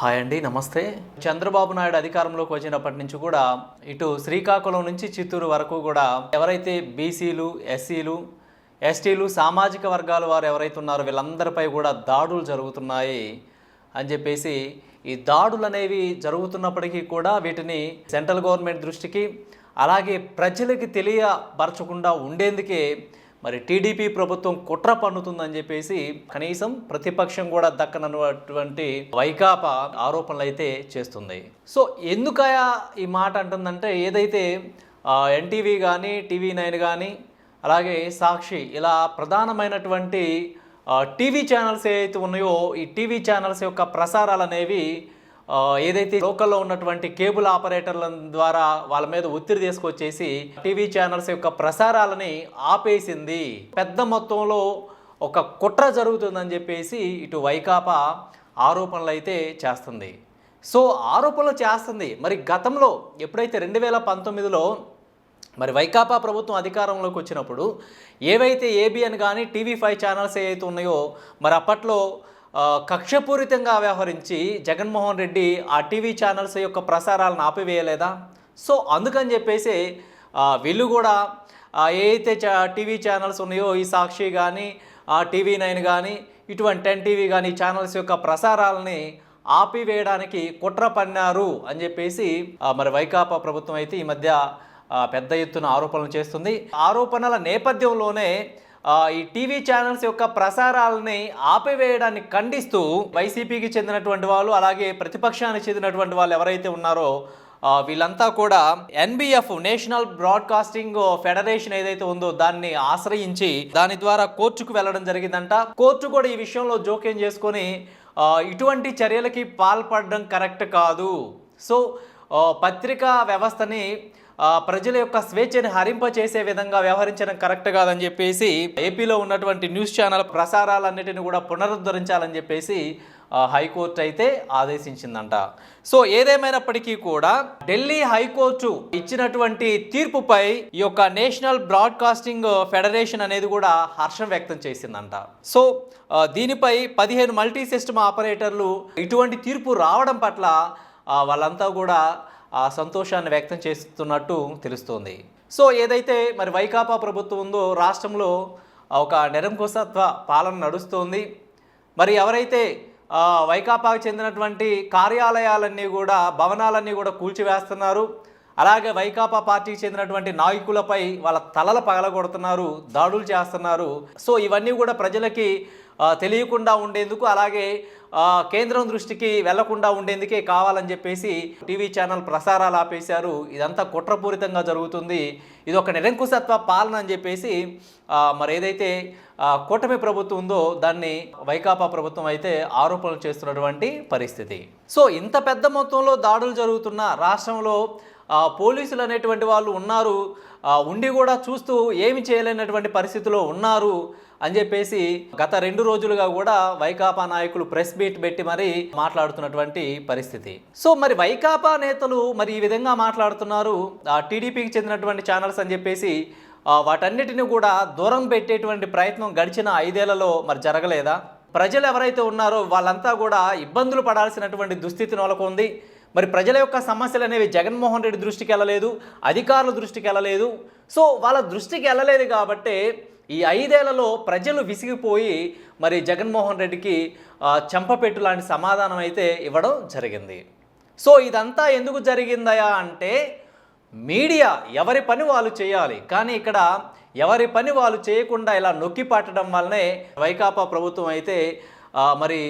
Hi అండి నమస్తే. చంద్రబాబు నాయుడు అధికారంలోకి వచ్చినప్పటి నుంచి కూడా ఇటు శ్రీకాకుళం నుంచి చిత్తూరు వరకు కూడా ఎవరైతే బీసీలు ఎస్సీలు ఎస్టీలు సామాజిక వర్గాల వారు ఎవరైతే ఉన్నారో వీళ్ళందరిపై కూడా దాడులు జరుగుతున్నాయి అని చెప్పేసి ఈ దాడులు అనేవి జరుగుతున్నప్పటికీ కూడా వీటిని సెంట్రల్ గవర్నమెంట్ దృష్టికి అలాగే ప్రజలకి తెలియపరచకుండా ఉండేందుకే మరి టీడీపీ ప్రభుత్వం కుట్ర పన్నుతుందని చెప్పేసి కనీసం ప్రతిపక్షం కూడా దక్కనటువంటి వైకాపా ఆరోపణలు అయితే చేస్తుంది. సో ఎందుకయా ఈ మాట అంటుందంటే ఏదైతే ఎన్టీవీ కానీ టీవీ నైన్ కానీ అలాగే సాక్షి ఇలా ప్రధానమైనటువంటి టీవీ ఛానల్స్ ఏవైతే ఉన్నాయో ఈ టీవీ ఛానల్స్ యొక్క ప్రసారాలు అనేవి ఏదైతే లోకల్లో ఉన్నటువంటి కేబుల్ ఆపరేటర్ల ద్వారా వాళ్ళ మీద ఒత్తిడి తీసుకొచ్చేసి టీవీ ఛానల్స్ యొక్క ప్రసారాలని ఆపేసింది. పెద్ద మొత్తంలో ఒక కుట్ర జరుగుతుందని చెప్పేసి ఇటు వైకాపా ఆరోపణలు అయితే చేస్తుంది. సో ఆరోపణలు చేస్తుంది. మరి గతంలో ఎప్పుడైతే రెండు వేల పంతొమ్మిదిలో మరి వైకాపా ప్రభుత్వం అధికారంలోకి వచ్చినప్పుడు ఏవైతే ఏబిఎన్ కానీ టీవీ ఫైవ్ ఛానల్స్ ఏవైతే ఉన్నాయో మరి అప్పట్లో కక్షపూరితంగా వ్యవహరించి జగన్మోహన్ రెడ్డి ఆ టీవీ ఛానల్స్ యొక్క ప్రసారాలను ఆపివేయలేదా? సో అందుకని చెప్పేసి వీళ్ళు కూడా ఏదైతే ఏ చా టీవీ ఛానల్స్ ఉన్నాయో ఈ సాక్షి కానీ టీవీ నైన్ కానీ ఇటువంటి టెన్ టీవీ కానీ ఛానల్స్ యొక్క ప్రసారాలని ఆపివేయడానికి కుట్ర పన్నారు అని చెప్పేసి మరి వైకాపా ప్రభుత్వం అయితే ఈ మధ్య పెద్ద ఎత్తున ఆరోపణలు చేస్తుంది. ఆరోపణల నేపథ్యంలోనే ఈ టీవీ ఛానల్స్ యొక్క ప్రసారాలని ఆపివేయడాన్ని ఖండిస్తూ వైసీపీకి చెందినటువంటి వాళ్ళు అలాగే ప్రతిపక్షానికి చెందినటువంటి వాళ్ళు ఎవరైతే ఉన్నారో వీళ్ళంతా కూడా ఎన్బిఎఫ్ నేషనల్ బ్రాడ్కాస్టింగ్ ఫెడరేషన్ ఏదైతే ఉందో దాన్ని ఆశ్రయించి దాని ద్వారా కోర్టుకు వెళ్ళడం జరిగిందంట. కోర్టు కూడా ఈ విషయంలో జోక్యం చేసుకొని ఇటువంటి చర్యలకి పాల్పడడం కరెక్ట్ కాదు. సో పత్రికా వ్యవస్థని ప్రజల యొక్క స్వేచ్ఛని హరింప చేసే విధంగా వ్యవహరించడం కరెక్ట్ కాదని చెప్పేసి ఏపీలో ఉన్నటువంటి న్యూస్ ఛానల్ ప్రసారాలన్నిటిని కూడా పునరుద్ధరించాలని చెప్పేసి హైకోర్టు అయితే ఆదేశించిందంట. సో ఏదేమైనప్పటికీ కూడా ఢిల్లీ హైకోర్టు ఇచ్చినటువంటి తీర్పుపై ఈ యొక్క నేషనల్ బ్రాడ్కాస్టింగ్ ఫెడరేషన్ అనేది కూడా హర్షం వ్యక్తం చేసిందంట. సో దీనిపై పదిహేను మల్టీ సిస్టమ్ ఆపరేటర్లు ఇటువంటి తీర్పు రావడం పట్ల వాళ్ళంతా కూడా ఆ సంతోషాన్ని వ్యక్తం చేస్తున్నట్టు తెలుస్తోంది. సో ఏదైతే మరి వైకాపా ప్రభుత్వం ఉందో రాష్ట్రంలో ఒక నిరంకుశత్వ పాలన నడుస్తోంది. మరి ఎవరైతే వైకాపాకు చెందినటువంటి కార్యాలయాలన్నీ కూడా భవనాలన్నీ కూడా కూల్చివేస్తున్నారు. అలాగే వైకాపా పార్టీకి చెందినటువంటి నాయకులపై వాళ్ళ తలల పగలగొడుతున్నారు దాడులు చేస్తున్నారు. సో ఇవన్నీ కూడా ప్రజలకి తెలియకుండా ఉండేందుకు అలాగే కేంద్రం దృష్టికి వెళ్ళకుండా ఉండేందుకే కావాలని చెప్పేసి టీవీ ఛానల్ ప్రసారాలు ఆపేశారు. ఇదంతా కుట్రపూరితంగా జరుగుతుంది. ఇది ఒక నిరంకుశత్వ పాలన అని చెప్పేసి మరి ఏదైతే కూటమి ప్రభుత్వం ఉందో దాన్ని వైకాపా ప్రభుత్వం అయితే ఆరోపణలు చేస్తున్నటువంటి పరిస్థితి. సో ఇంత పెద్ద మొత్తంలో దాడులు జరుగుతున్న రాష్ట్రంలో పోలీసులు అనేటువంటి వాళ్ళు ఉన్నారు. ఉండి కూడా చూస్తూ ఏమి చేయలేనటువంటి పరిస్థితిలో ఉన్నారు అని చెప్పేసి గత రెండు రోజులుగా కూడా వైకాపా నాయకులు ప్రెస్ మీట్ పెట్టి మరి మాట్లాడుతున్నటువంటి పరిస్థితి. సో మరి వైకాపా నేతలు మరి ఈ విధంగా మాట్లాడుతున్నారు. టీడీపీకి చెందినటువంటి ఛానల్స్ అని చెప్పేసి వాటన్నిటిని కూడా దూరం పెట్టేటువంటి ప్రయత్నం గడిచిన ఐదేళ్ళలో మరి జరగలేదా? ప్రజలు ఎవరైతే ఉన్నారో వాళ్ళంతా కూడా ఇబ్బందులు పడాల్సినటువంటి దుస్థితి నెలకొంది. మరి ప్రజల యొక్క సమస్యలు అనేవి జగన్మోహన్ రెడ్డి దృష్టికి వెళ్ళలేదు అధికారుల దృష్టికి వెళ్ళలేదు. సో వాళ్ళ దృష్టికి వెళ్ళలేదు కాబట్టి ఈ ఐదేళ్ళలో ప్రజలు విసిగిపోయి మరి జగన్మోహన్ రెడ్డికి చెంపపెట్టు లాంటి సమాధానం అయితే ఇవ్వడం జరిగింది. సో ఇదంతా ఎందుకు జరిగిందయా అంటే మీడియా ఎవరి పని వాళ్ళు చేయాలి కానీ ఇక్కడ ఎవరి పని వాళ్ళు చేయకుండా ఇలా నొక్కి పట్టడం వల్లనే వైకాపా ప్రభుత్వం అయితే మరి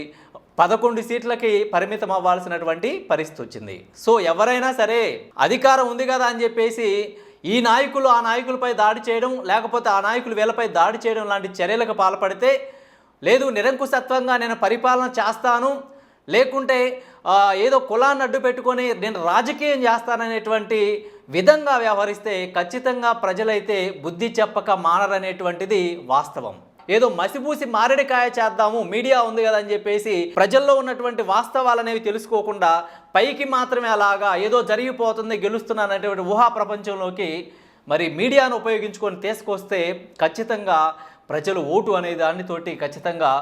పదకొండు సీట్లకి పరిమితం అవ్వాల్సినటువంటి పరిస్థితి వచ్చింది. సో ఎవరైనా సరే అధికారం ఉంది కదా అని చెప్పేసి ఈ నాయకులు ఆ నాయకులపై దాడి చేయడం లేకపోతే ఆ నాయకులు వీళ్ళపై దాడి చేయడం లాంటి చర్యలకు పాల్పడితే లేదు నిరంకుశత్వంగా నేను పరిపాలన చేస్తాను లేకుంటే ఏదో కులాన్ని అడ్డు పెట్టుకొని నేను రాజకీయం చేస్తాననేటువంటి విధంగా వ్యవహరిస్తే ఖచ్చితంగా ప్రజలైతే బుద్ధి చెప్పక మానరనేటువంటిది వాస్తవం. ఏదో మసిపూసి మారేడికాయ చేద్దాము మీడియా ఉంది కదా అని చెప్పేసి ప్రజల్లో ఉన్నటువంటి వాస్తవాలు అనేవి తెలుసుకోకుండా పైకి మాత్రమే అలాగా ఏదో జరిగిపోతుంది గెలుస్తున్నానటువంటి ఊహా ప్రపంచంలోకి మరి మీడియాను ఉపయోగించుకొని తీసుకొస్తే ఖచ్చితంగా ప్రజలు ఓటు అనే దానితోటి ఖచ్చితంగా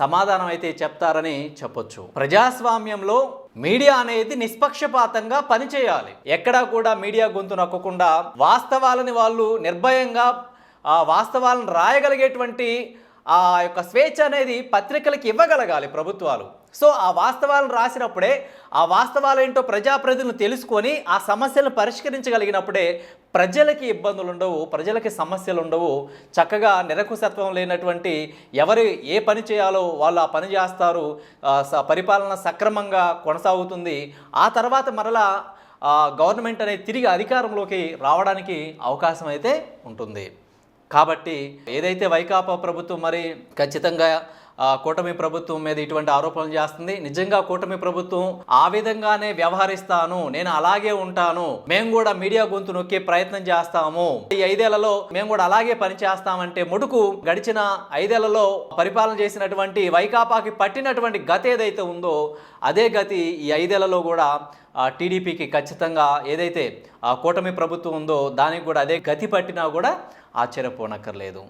సమాధానం అయితే చెప్తారని చెప్పొచ్చు. ప్రజాస్వామ్యంలో మీడియా అనేది నిష్పక్షపాతంగా పనిచేయాలి. ఎక్కడా కూడా మీడియా గొంతు నొక్కకుండా వాస్తవాలని వాళ్ళు నిర్భయంగా వాస్తవాలను రాయగలిగేటువంటి ఆ యొక్క స్వేచ్ఛ అనేది పత్రికలకు ఇవ్వగలగాలి ప్రభుత్వాలు. సో ఆ వాస్తవాలను రాసినప్పుడే ఆ వాస్తవాలు ఏంటో ప్రజాప్రతినిధులు తెలుసుకొని ఆ సమస్యలను పరిష్కరించగలిగినప్పుడే ప్రజలకి ఇబ్బందులు ఉండవు ప్రజలకి సమస్యలు ఉండవు. చక్కగా నిరకుశత్వం లేనటువంటి ఎవరు ఏ పని చేయాలో వాళ్ళు ఆ పని చేస్తారు. స- పరిపాలన సక్రమంగా కొనసాగుతుంది. ఆ తర్వాత మరలా గవర్నమెంట్ అనేది తిరిగి అధికారంలోకి రావడానికి అవకాశం అయితే ఉంటుంది. కాబట్టి ఏదైతే వైకాపా ప్రభుత్వం మరి ఖచ్చితంగా కూటమి ప్రభుత్వం మీద ఇటువంటి ఆరోపణలు చేస్తుంది. నిజంగా కూటమి ప్రభుత్వం ఆ విధంగానే వ్యవహరిస్తాను నేను అలాగే ఉంటాను మేము కూడా మీడియా గొంతు నొక్కే ప్రయత్నం చేస్తాము. ఈ ఐదేళ్ళలో మేము కూడా అలాగే పని చేస్తామంటే ముడుకు గడిచిన ఐదేళ్ళలో పరిపాలన చేసినటువంటి వైకాపాకి పట్టినటువంటి గతి ఏదైతే ఉందో అదే గతి ఈ ఐదేళ్ళలో కూడా టీడీపీకి ఖచ్చితంగా ఏదైతే కూటమి ప్రభుత్వం ఉందో దానికి కూడా అదే గతి పట్టినా కూడా ఆశ్చర్యపోనక్కర్లేదు.